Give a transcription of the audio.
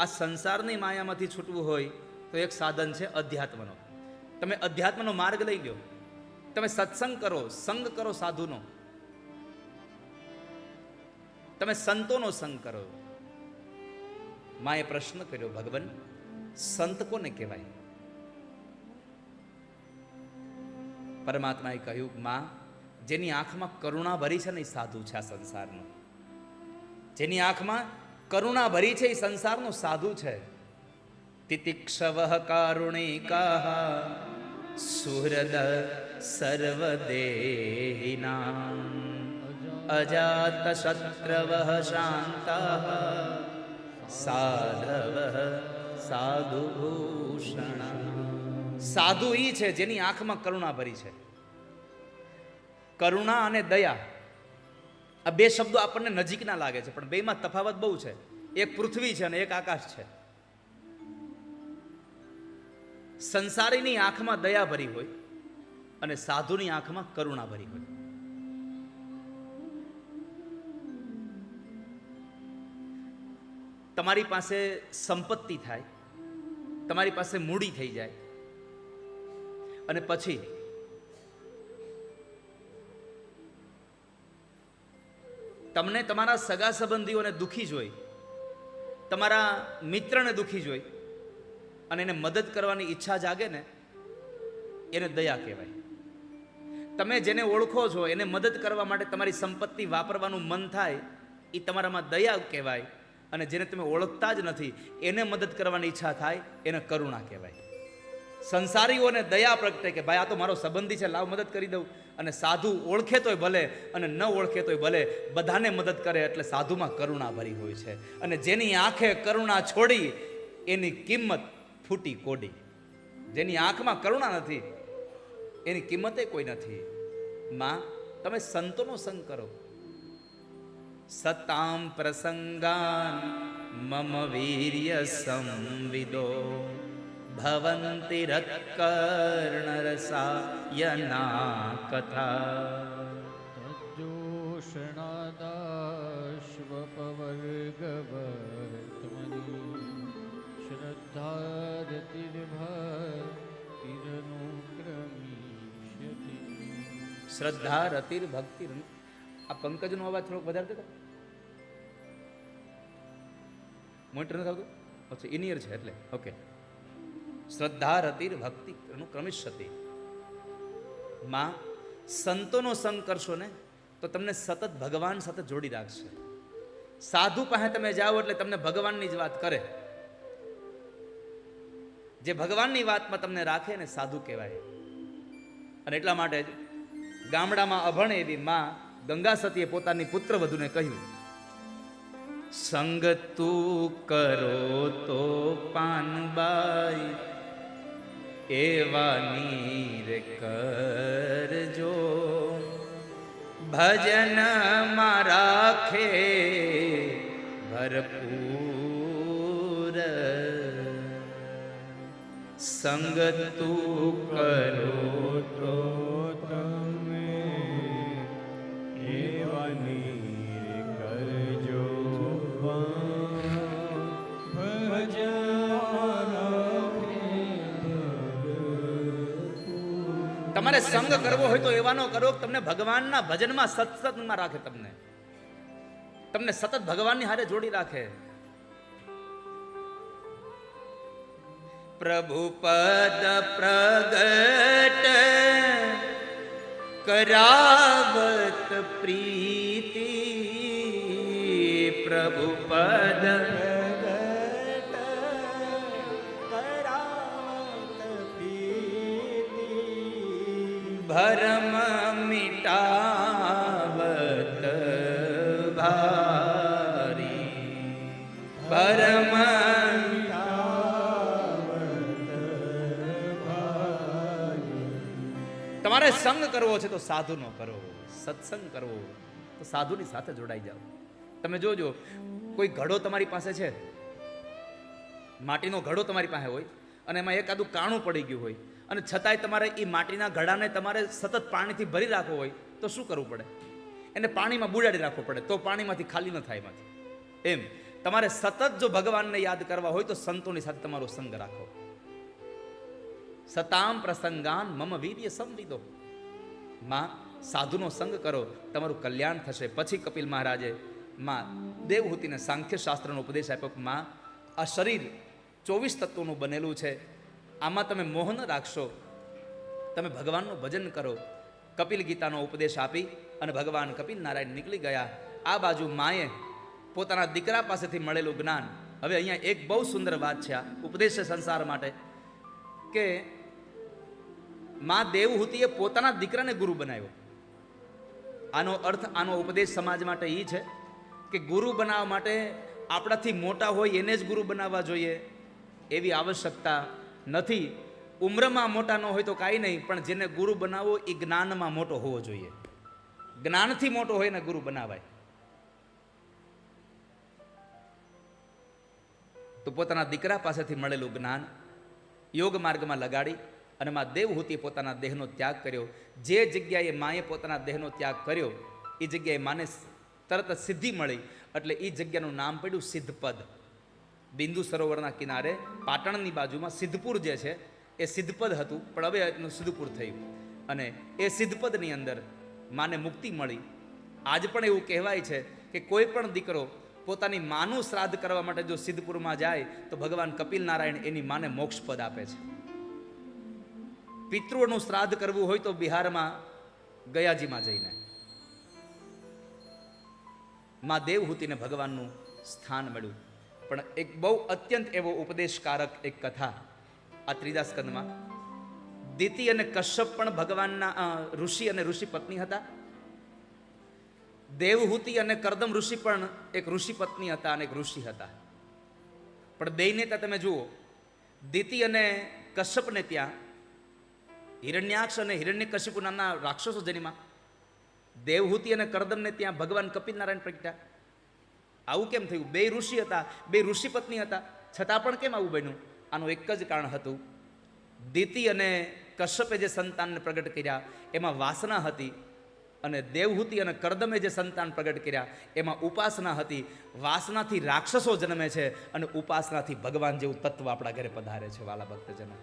આ સંસારની માયામાંથી છૂટવું હોય તો એક સાધન છે અધ્યાત્મનો. તમે અધ્યાત્મનો માર્ગ લઈ ગયો તમે સત્સંગ કરો, સંગ કરો, સાધુનો. તમે સંતોનો સંગ કરો. માએ પ્રશ્ન કર્યો, ભગવાન, સંત કોને કહેવાય? પરમાત્માએ કહ્યું, માં, જેની આંખમાં કરુણા ભરી છે ને સાધુ છે આ સંસારનો. જેની આંખમાં કરુણા ભરી છે એ સંસારનો સાધુ છે. તિતિક્ષવ કારુણિકા સુહૃદ સર્વદેહિના અજાત શત્રવ શાંતા સાધવ સાધુ ભૂષણ સાધુ ઈ છે જેની આંખમાં કરુણા ભરી છે. કરુણા અને દયા આ બે શબ્દો આપણને નજીકના લાગે છે, પણ બેમાં તફાવત બહુ છે. એક પૃથ્વી છે અને એક આકાશ છે. સંસારીની આંખમાં દયા ભરી હોય અને સાધુની આંખમાં કરુણા ભરી હોય. તમારી પાસે સંપત્તિ થાય, તમારી પાસે મૂડી થઈ જાય. અને પછી તમને તમારા સગા સંબંધીઓને દુઃખી જોઈ, તમારા મિત્રને દુખી જોઈ, અને એને મદદ કરવાની ઈચ્છા જાગે ને, એને દયા કહેવાય. તમે જેને ઓળખો છો, એને મદદ કરવા માટે તમારી સંપત્તિ વાપરવાનું મન થાય એ તમારામાં દયા કહેવાય, અને જેને તમે ઓળખતા જ નથી, એને મદદ કરવાની ઈચ્છા થાય, એને કરુણા કહેવાય. સંસારીઓને દયા પ્રગટે કે ભાઈ આ તો મારો સંબંધી છે, લાવ મદદ કરી દઉં. અને સાધુ ઓળખે તોય ભલે અને ન ઓળખે તોય ભલે, બધાને મદદ કરે એટલે સાધુમાં કરુણા ભરી હોય છે. અને જેની આંખે કરુણા છોડી, એની કિંમત ફૂટી કોડી. જેની આંખમાં કરુણા નથી, એની કિંમતે કોઈ નથી. માં, તમે સંતોનો સંગ કરો. સતામ પ્રસંગાન મમ વીર્ય સંવિદો. ભવંતિ રત્કર્ણરસાયના કથા શ્રદ્ધારતિર્ભક્તિરનુક્રમીષ્યતિ શ્રદ્ધા રતિર ભક્તિ આ પંકજનો અવાજ થોડોક વધારે દેતો મોટર નથી આવતું? અચ્છા ઇનિયર છે એટલે. ઓકે શ્રદ્ધા રતિર ભક્તિ અનુક્રમિષ્યતિ માં, સંતોનો સંગ કરશો ને, તો તમને સતત ભગવાન સાથે જોડી રાખશે. સાધુ પાસે તમે જાઓ એટલે તમને ભગવાનની જ વાત કરે. જે ભગવાનની વાતમાં તમને રાખે ને સાધુ કહેવાય. અને એટલા માટે જ ગામડામાં અભણ એવી માં ગંગા સતીએ પોતાની પુત્ર વધુને કહ્યું, સંગ તું કરો તો પાનબાઈ એવા નીર કરજો. ભજન મારા ખે ભરપૂર. સંગ તું કરો તો તમે તમારે સંગ કરવો હોય તો એવાનો કરો તમને ભગવાનના ભજનમાં સત્સંગમાં રાખે તમને. તમને સતત ભગવાનની હારે જોડી રાખે. પ્રભુ પદ પ્રગટ કરાવત પ્રીતિ ભરમ મિટાવત ભારી ભરમ તમારે સંગ કરવો છે તો સાધુનો કરો સત્સંગ કરવો તો સાધુની સાથે જોડાઈ જાઓ તમે જોજો કોઈ ઘડો તમારી પાસે છે માટીનો ઘડો તમારી પાસે હોય અને એમાં એકાદું કાણું પડી ગયું હોય અને છતાંય તમારે એ માટીના ઘડાને તમારે સતત પાણીથી ભરી રાખવો હોય તો શું કરવું પડે? એને પાણીમાં બુડાડી રાખવો પડે, તો પાણીમાંથી ખાલી ન થાય એમાંથી. એમ. તમારે સતત જો ભગવાનને યાદ કરવા હોય તો સંતોની સાથે તમારો સંગ રાખો. સતામ પ્રસંગાન મમ વીર્ય સંવિદો. માં, સાધુનો સંગ કરો, તમારું કલ્યાણ થશે. પછી કપિલ મહારાજે માં, દેવહૂતિને સાંખ્ય શાસ્ત્રનો ઉપદેશ આપ્યો કે માં, આ શરીર ચોવીસ તત્વોનું બનેલું છે. આમાં તમે મોહન રાખશો. તમે ભગવાનનું ભજન કરો. કપિલ ગીતાનો ઉપદેશ આપી અને ભગવાન કપિલ નારાયણ નીકળી ગયા. આ બાજુ માએ પોતાના દીકરા પાસેથી મળેલું જ્ઞાન. હવે અહીંયા એક બહુ સુંદર વાત છે આ ઉપદેશ સંસાર માટે. કે મા દેવહૂતિએ પોતાના દીકરાને ગુરુ બનાવ્યો. આનો અર્થ આનો ઉપદેશ સમાજ માટે એ છે કે ગુરુ બનાવવા માટે આપણાથી મોટા હોય એને જ ગુરુ બનાવવા જોઈએ. એવી આવશ્યકતા નથી. ઉમ્રમાં મોટા ન હોય તો કાંઈ નહીં, પણ જેને ગુરુ બનાવવો એ જ્ઞાનમાં મોટો હોવો જોઈએ. જ્ઞાનથી મોટો હોય ને ગુરુ બનાવાય. તો પોતાના દીકરા પાસેથી મળેલું જ્ઞાન યોગ માર્ગમાં લગાડી અને માં દેવહૂતિ પોતાના દેહનો ત્યાગ કર્યો. જે જગ્યાએ માએ પોતાના દેહનો ત્યાગ કર્યો, એ જગ્યાએ માને તરત સિદ્ધિ મળી. એટલે એ જગ્યાનું નામ પડ્યું સિદ્ધપદ. બિંદુ સરોવરના કિનારે, પાટણની બાજુમાં સિદ્ધપુર જે છે, એ સિદ્ધપદ હતું, પણ હવે એનું સિદ્ધપુર થયું. અને એ સિદ્ધપદની અંદર માને મુક્તિ મળી. આજ પણ એવું કહેવાય છે કે કોઈ પણ દીકરો પોતાની માનું શ્રાદ્ધ કરવા માટે જો સિદ્ધપુરમાં જાય, તો ભગવાન કપિલ નારાયણ એની માને મોક્ષપદ આપે છે. પિતૃઓનું શ્રાદ્ધ કરવું હોય તો બિહારમાં ગયાજીમાં જઈને. માં દેવહૂતિને ભગવાનનું સ્થાન મળ્યું. પણ એક બહુ અત્યંત એવો ઉપદેશકારક એક કથા આ ત્રીજા સ્કંદમાં. દિતિ અને કશ્યપ પણ ભગવાનના ઋષિ અને ઋષિ પત્ની હતા. દેવહૂતિ અને કરદમ ઋષિ પણ એક ઋષિ પત્ની હતા અને એક ઋષિ હતા. પણ બેયને ત્યાં તમે જુઓ, દિતિ અને કશ્યપને ત્યાં, હિરણ્યાક્ષ અને હિરણ્યકશિપુ નામના રાક્ષસો જન્મા દેવહૂતિ અને કરદમને ત્યાં ભગવાન કપિલ નારાયણ પ્રગટ્યા. આવું કેમ થયું? બે ઋષિ હતા, બે ઋષિ પત્ની હતા. છતાં પણ કેમ આવું બન્યું? આનું એક જ કારણ હતું. દિતિ અને કશ્યપે જે સંતાનને પ્રગટ કર્યા, એમાં વાસના હતી અને દેવહૂતિ અને કરદમે જે સંતાન પ્રગટ કર્યા, એમાં ઉપાસના હતી. વાસનાથી રાક્ષસો જન્મે છે અને ઉપાસનાથી ભગવાન જેવું તત્વ આપણા ઘરે પધારે છે, વાલા ભક્તજનો.